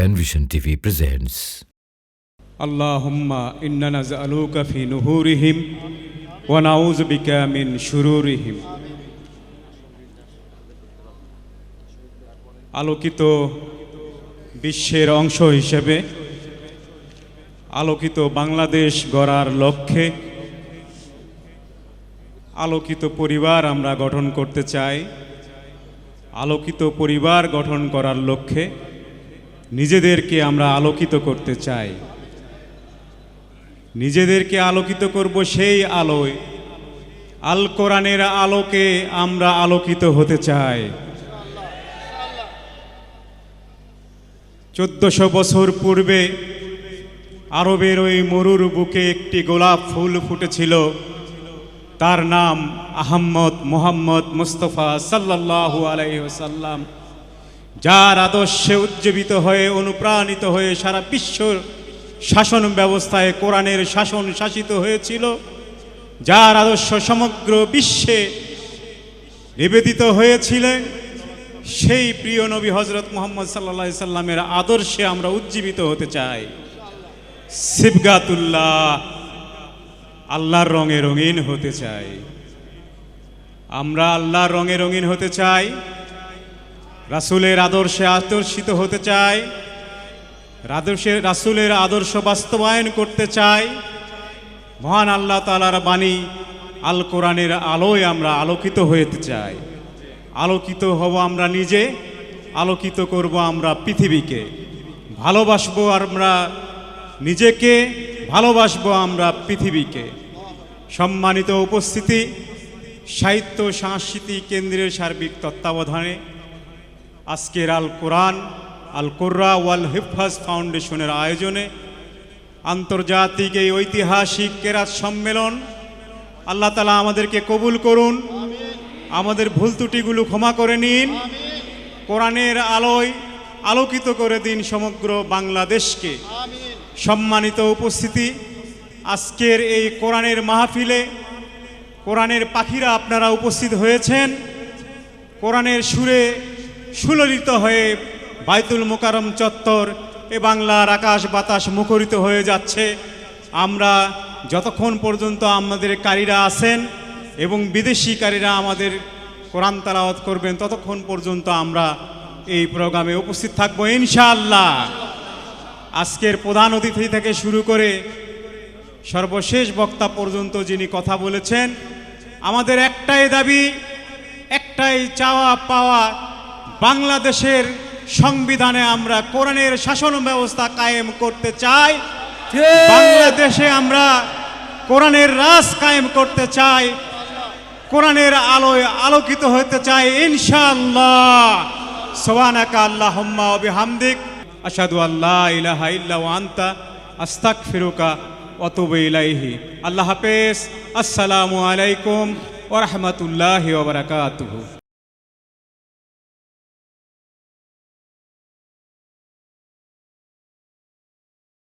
Penvision TV presents. Allahumma inna naz'aluka fi nuhurihim wa na'udzu bika min shururihim. আলোকিত বিশ্বের অংশ হিসেবে আলোকিত বাংলাদেশ গড়ার লক্ষ্যে আলোকিত পরিবার আমরা গঠন করতে চাই আলোকিত পরিবার গঠন করার লক্ষ্যে নিজেদেরকে আমরা আলোকিত করতে চাই। নিজেদেরকে আলোকিত করব সেই আলোয়। আল কোরআনের আলোকে আমরা আলোকিত হতে চাই। চোদ্দশো বছর পূর্বে আরবের ওই মরুর বুকে একটি গোলাপ ফুল ফুটেছিল। তার নাম আহম্মদ মোহাম্মদ মুস্তফা সাল্লাল্লাহু আলাইসাল্লাম যার আদর্শে উজ্জীবিত হয়ে, অনুপ্রাণিত হয়ে সারা বিশ্বর শাসন ব্যবস্থায় কোরআনের শাসন শাসিত হয়েছিল, যার আদর্শ সমগ্র বিশ্বে নিবেদিত হয়েছিলেন, সেই প্রিয় নবী হজরত মোহাম্মদ সাল্লা সাল্লামের আদর্শে আমরা উজ্জীবিত হতে চাই। সিবগাতুল্লাহ, আল্লাহর রঙে রঙিন হতে চাই। আমরা আল্লাহর রঙে রঙিন হতে চাই। রাসূলের আদর্শে আদর্শিত হতে চাই। রাদর্শের রাসূলের আদর্শ বাস্তবায়ন করতে চাই। মহান আল্লাহ তালার বাণী আল কোরআনের আলোয় আমরা আলোকিত হতে চাই। আলোকিত হব আমরা নিজে, আলোকিত করব আমরা পৃথিবীকে। ভালোবাসবো আমরা নিজেকে, ভালোবাসবো আমরা পৃথিবীকে। সম্মানিত উপস্থিতি, সাহিত্য, সাংস্কৃতিক কেন্দ্রের সার্বিক তত্ত্বাবধানে আজকের আল কোরআন, আল কোর্রা ওয়াল হিফাজ ফাউন্ডেশনের আয়োজনে আন্তর্জাতিক এই ঐতিহাসিক কেরাত সম্মেলন আল্লাহ তালা আমাদেরকে কবুল করুন, আমাদের ভুল ত্রুটিগুলো ক্ষমা করে নিন, কোরআনের আলোয় আলোকিত করে দিন সমগ্র বাংলাদেশকে। সম্মানিত উপস্থিতি, আজকের এই কোরআনের মাহফিলে কোরআনের পাখিরা আপনারা উপস্থিত হয়েছেন, কোরআনের সুরে সুললিত হয়ে বাইতুল মোকারম চত্বর এ বাংলার আকাশ বাতাস মুখরিত হয়ে যাচ্ছে। আমরা যতক্ষণ পর্যন্ত আমাদের কারীরা আছেন এবং বিদেশি কারীরা আমাদের কোরআন তালাওয়াত করবেন, ততক্ষণ পর্যন্ত আমরা এই প্রোগ্রামে উপস্থিত থাকব ইনশাআল্লাহ। আজকের প্রধান অতিথি থেকে শুরু করে সর্বশেষ বক্তা পর্যন্ত যিনি কথা বলেছেন, আমাদের একটাই দাবি, একটাই চাওয়া পাওয়া বাংলাদেশের সংবিধানে আমরা কোরআনের শাসন ব্যবস্থা কায়েম করতে চাই। বাংলাদেশে আমরা কোরআনের রাজ কায়েম করতে চাই। কোরআনের আলোয় আলোকিত হতে চাই ইনশাআল্লাহ। সোয়ানাকা আল্লাহুম্মা ওয়া বিহামদিক। আশহাদু আল্লা ইলাহা ইল্লা আনতা আস্তাগফিরুকা ওয়া আতুবু ইলাইহি। আল্লাহ হাফেজ। আসসালামু আলাইকুম ওয়া রাহমাতুল্লাহি ওয়া বারাকাতুহু।